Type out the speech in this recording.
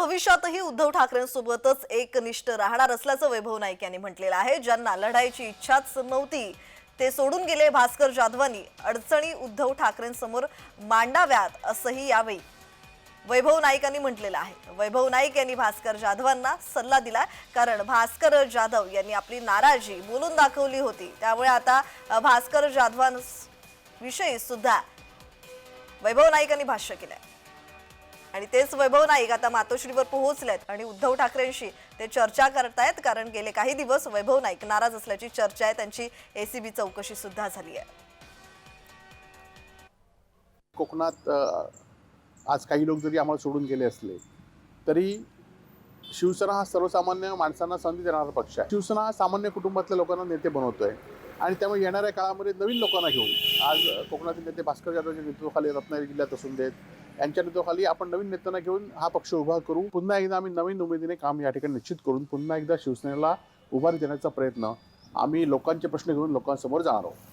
भविष्यातही उद्धव ठाकरेंसोबतच एकनिष्ठ राहणार असल्याचं वैभव नाईक यांनी म्हटलेलं आहे. ज्यांना लढायची इच्छाच नव्हती ते सोडून गेले भास्कर जाधवांनी. अडचणी उद्धव ठाकरेंसमोर मांडाव्यात असंही यावेळी वैभव नाईकांनी म्हटलेलं आहे. वैभव नाईक यांनी भास्कर जाधवांना सल्ला दिला कारण भास्कर जाधव यांनी आपली नाराजी बोलून दाखवली होती. त्यामुळे आता भास्कर जाधवांविषयी सुद्धा वैभव नाईकांनी भाष्य केलंय. आणि तेच वैभव नाईक आता मातोश्रीवर पोहोचलेत आणि उद्धव ठाकरेंशी ते चर्चा करतायत कारण गेले काही दिवस वैभव नाईक नाराज असल्याची चर्चा आहे. त्यांची एसीबी चौकशी सुद्धा झाली आहे. कोकणात आज काही लोक जरी आम्हाला सोडून गेले असले तरी शिवसेना हा सर्वसामान्य माणसांना संधी देणारा पक्ष आहे. शिवसेना हा सामान्य कुटुंबातल्या लोकांना नेते बनवतोय. आणि त्यामुळे येणाऱ्या काळामध्ये नवीन लोकांना घेऊन आज कोकणातील नेते भास्कर जाधवच्या नेतृत्वाखाली रत्नागिरी जिल्ह्यात असून देत यांच्या नेतृत्वाखाली आपण नवीन नेत्यांना घेऊन हा पक्ष उभा करू. पुन्हा एकदा आम्ही नवीन उमेदीने काम या ठिकाणी निश्चित करून पुन्हा एकदा शिवसेनेला उभारी देण्याचा प्रयत्न आम्ही लोकांचे प्रश्न घेऊन लोकांसमोर जाणार आहोत.